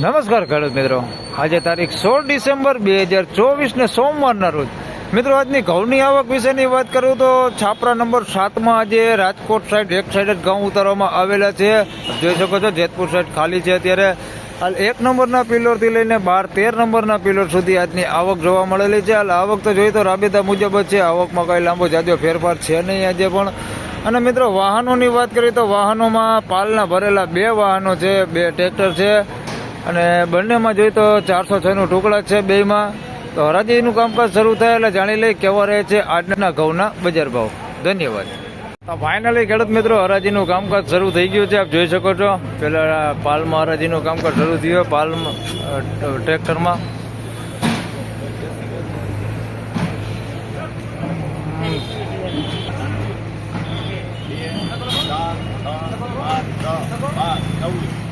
નમસ્કાર ખેડૂત મિત્રો. આજે તારીખ સોળ ડિસેમ્બર બે હજાર ચોવીસને સોમવારના રોજ. મિત્રો, આજની ઘઉંની આવક વિશેની વાત કરું તો છાપરા નંબર સાતમાં આજે રાજકોટ સાઈડ એક સાઈડ જ ઘઉં ઉતારવામાં આવેલા છે. જોઈ શકો છો, જેતપુર સાઈડ ખાલી છે અત્યારે. હાલ એક નંબરના પિલરથી લઈને બાર, તેર નંબરના પિલર સુધી આજની આવક જોવા મળેલી છે. હાલ આવક તો જોઈએ તો રાબેતા મુજબ જ છે. આવકમાં કંઈ લાંબો જાજો ફેરફાર છે નહીં આજે પણ. અને મિત્રો, વાહનોની વાત કરીએ તો વાહનોમાં પાલના ભરેલા બે વાહનો છે, બે ટ્રેક્ટર છે. અને બંનેમાં જોઈએ તો ચારસો છનું ટુકડા છે બેમાં તો હરાજીનું કામકાજ શરૂ થાય એટલે જાણી લઈ કેવા રહે છે આજના ઘઉંના બજાર ભાવ. ધન્યવાદ. તો ફાઇનલી ખેડૂત મિત્રો હરાજીનું કામકાજ શરૂ થઈ ગયું છે. આપ જોઈ શકો છો. પેલા પાલમાં હરાજીનું કામકાજ શરૂ થયું. પાલમાં અ, ટ્રેક્ટરમાં. તો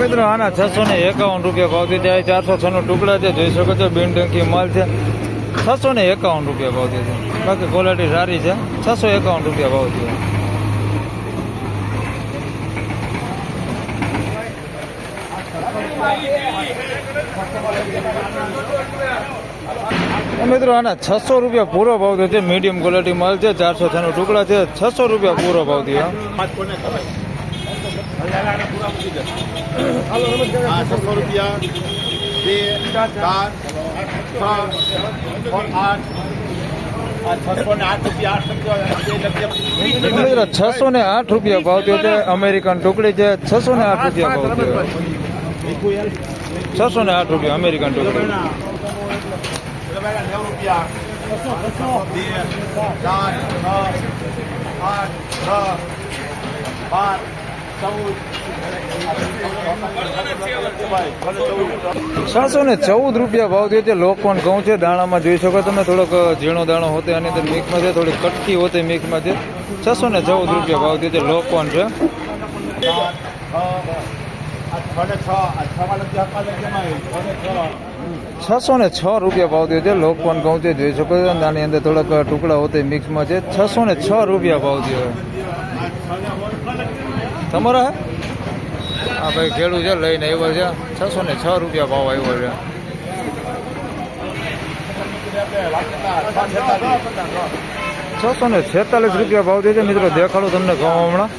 મિત્રો, આના છસો ને એકાવન રૂપિયા ભાવતી થયો ચારસો છ નો ટુકડા છે. જોઈ શકો છો, બિન ટંકી માલ છે. છસો ને એકાવન રૂપિયા ભાવતી છે બાકી ક્વોલિટી સારી છે. છસો એકાવન રૂપિયા ભાવ થયો મિત્રો આના છસો રૂપિયા પૂરો ભાવ થયો છે મીડિયમ ક્વોલિટી માલ છે ચારસો છનો ટુકડા છે છસો રૂપિયા પૂરો ભાવ થયો. છસો રૂપિયા બે ચાર છ આઠ. છસો ને આઠ રૂપિયા ભાવ થયો છે અમેરિકન ટુકડી છે છસો ને આઠ રૂપિયા ભાવ થયો. છસો ને આઠ રૂપિયા અમેરિકન ટુકડી. નેવું રૂપિયા ને ચૌદ રૂપિયા ભાવ થયો છે. લોકવન ઘઉં છે. દાણામાં જોઈ શકો તમે, થોડોક ઝીણો દાણો હોતે અને અંદર મિક્સમાં છે થોડી કટકી હોતે મિક્સમાં છે. છસો ને ચૌદ રૂપિયા ભાવ થયો છે. લોકોન છે. છસો ને છ રૂપિયા ભાવ થયો છે લોક પણ ઘઉં છે જોઈ શકો છો આની અંદર થોડાક ટુકડા હોતે મિક્સમાં છે. છસો ને છ રૂપિયા ભાવ થયો તમારા? હે હા ભાઈ ખેડૂત છે, લઈને આવ્યો છે. છસો ને છ રૂપિયા ભાવ આવ્યો છે. છસો ને છેતાલીસ રૂપિયા ભાવ થયો છે. મિત્રો, દેખાડો તમને ઘઉં હમણાં.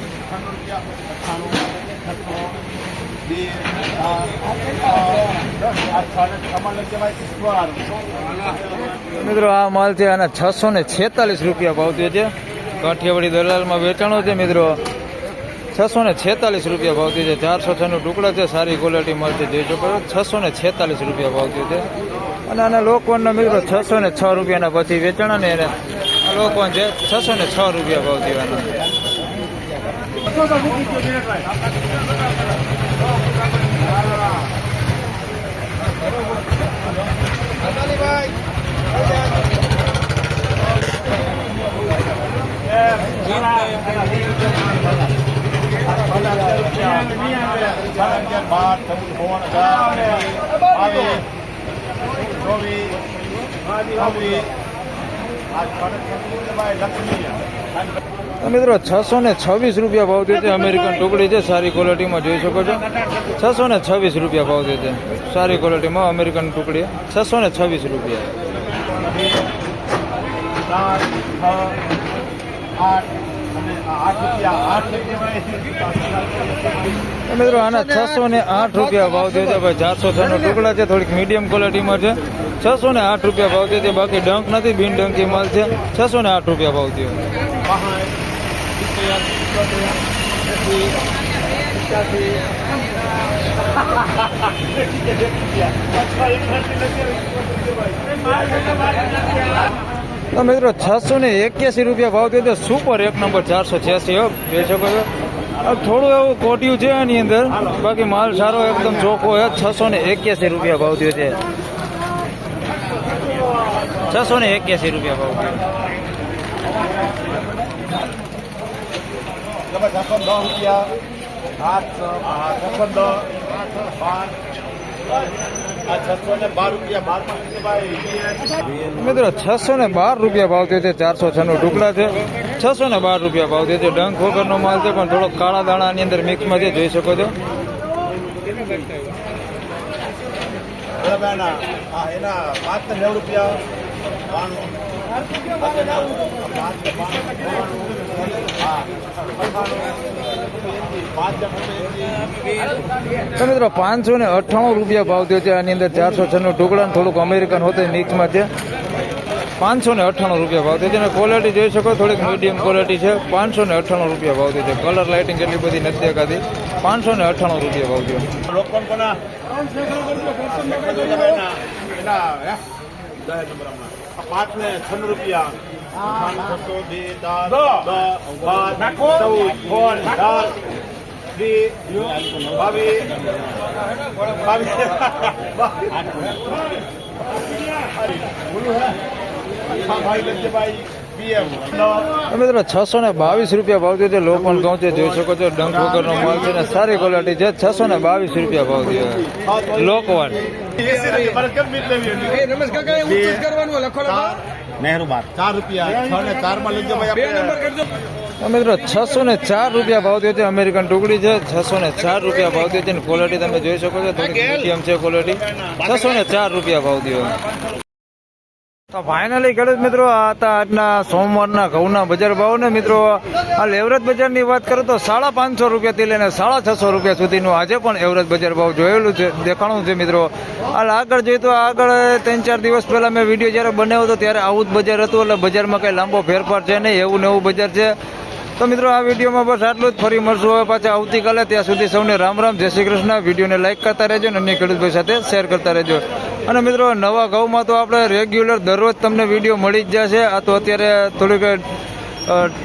મિત્રો, આ માલ છે આના છસો ને છેતાલીસ રૂપિયા ભાવ થયો છે. કાઠિયાવાડી દલાલમાં વેચાણો છે, મિત્રો. છસો ને છેતાલીસ રૂપિયા ભાવ થયો છે. ચારસો છનું ટુકડા છે, સારી ક્વોલિટી છે જોઈ શકો છસો ને છેતાલીસ રૂપિયા ભાવ થયો છે. અને આના લોકવનનો મિત્રો છસો ને છ રૂપિયાના પછી વેચાણ ને એને લોકવન છે, છસો ને છ રૂપિયા ભાવ થયો એનો બાર ચૌદ સોળ છવ્વીસ મિત્રો છસો ને છવ્વીસ રૂપિયા ભાવ છે, અમેરિકન ટુકડી છે, સારી ક્વોલિટીમાં જોઈ શકો છો. છસો ને છવ્વીસ રૂપિયા ભાવ છે, સારી ક્વોલિટીમાં અમેરિકન ટુકડી છસો ને છવ્વીસ રૂપિયા. મિત્રો આના છસો ને આઠ રૂપિયા ભાવ થયો છે. ભાઈ ચારસો છ નો ટુકડા છે. થોડીક મીડિયમ ક્વોલિટીમાં છે. છસો ને આઠ રૂપિયા ભાવ થયો છે. બાકી ડંક નથી બિન ડંકી માલ છે. છસો ને આઠ રૂપિયા ભાવ થયો. તો મિત્રો છસો ને એક્યાસી રૂપિયા ભાવ થયો સુપર એક નંબર ચારસો છ્યાસી જોઈ શકો છો. થોડું એવું કોટ્યું છે એની અંદર. બાકી માલ સારો, એકદમ ચોખ્ખો છે. છસો ને એક્યાસી રૂપિયા ભાવ થયો છે. છસો ને એક્યાસી રૂપિયા ભાવ થયો. છપ્પન દસ રૂપિયા આઠ છપ્પન દસ બાર મિત્રો, છસો ને બાર રૂપિયા ભાવ થયો છે, ચારસો છન્નું ટુકડા છે. છસો ને બાર રૂપિયા ભાવ થયો છે, ડંખ વગરનો માલ છે, પણ થોડો કાળા દાણાની અંદર મિક્સમાં છે, જોઈ શકો છો. ને રૂપિયા તો મિત્રો પાંચસો ને અઠ્ઠાણું રૂપિયા ભાવ થયો છે. આની અંદર ચારસો છન્નું ટુકડા થોડુંક અમેરિકન હોતે મિક્સમાં છે. પાંચસો ને અઠ્ઠાણું રૂપિયા ભાવ થયો છે અને ક્વોલિટી જોઈ શકો, થોડીક મીડિયમ ક્વોલિટી છે. પાંચસો ને અઠ્ઠાણું રૂપિયા ભાવ થયો છે. કલર લાઇટિંગ એટલી બધી નથી દેખાતી. પાંચસો ને અઠ્ઠાણું રૂપિયા ભાવ થયો. પાંચ ને છન્નું રૂપિયા. લક્ષ્યભાઈ, PM. તો મિત્રો છસો ને બાવીસ રૂપિયા ભાવ થયો છે. લો પણ છે. જોઈ શકો છો ડંખ વગરનો માલ છે ને સારી ક્વોલિટી છે. છસો ને બાવીસ રૂપિયા ભાવ થયો લોકવાન નહેરુ બાર ચાર રૂપિયા. છ ને ચારમાં લઈ જાઓ મિત્રો છસો ને ચાર રૂપિયા ભાવ થયો છે અમેરિકન ટુકડી છે. છસો ને ચાર રૂપિયા ભાવ થયો છે અને ક્વોલિટી તમે જોઈ શકો છો મીડિયમ છે ક્વોલિટી છસો ને ચાર રૂપિયા ભાવ થયો તો ફાઇનલી ખેડૂત મિત્રો આ હતા આજના સોમવારના ઘઉંના બજાર ભાવ ને મિત્રો આ એવરેજ બજારની વાત કરું તો સાડા પાંચસો રૂપિયાથી લઈને સાડા છસો રૂપિયા સુધીનું આજે પણ એવરેજ બજાર ભાવ જોયેલું છે દેખાણું છે મિત્રો. હાલ આગળ જોઈએ તો આગળ ત્રણ ચાર દિવસ પહેલા મેં વીડિયો જ્યારે બનાવ્યો હતો ત્યારે આવું જ બજાર હતું એટલે બજારમાં કંઈ લાંબો ફેરફાર છે નહીં એવું ને એવું બજાર છે. તો મિત્રો, આ વિડીયોમાં બસ આટલું જ. ફરી મળશું હવે પાછા આવતીકાલે. ત્યાં સુધી સૌને રામ રામ. જય શ્રી કૃષ્ણ. વિડીયોને લાઈક કરતા રહેજો અને અન્ય ખેડૂતભાઈ સાથે શેર કરતા રહેજો. અને મિત્રો, નવા ઘઉંમાં તો આપણે રેગ્યુલર દરરોજ તમને વીડિયો મળી જ જશે. આ તો અત્યારે થોડીક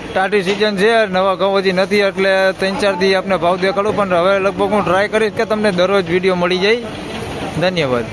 ટાટી સિઝન છે. નવા ઘઉં હજી નથી, એટલે ત્રણ ચાર દી આપણે ભાવ દેખાડું. પણ હવે લગભગ હું ટ્રાય કરીશ કે તમને દરરોજ વીડિયો મળી જાય. ધન્યવાદ.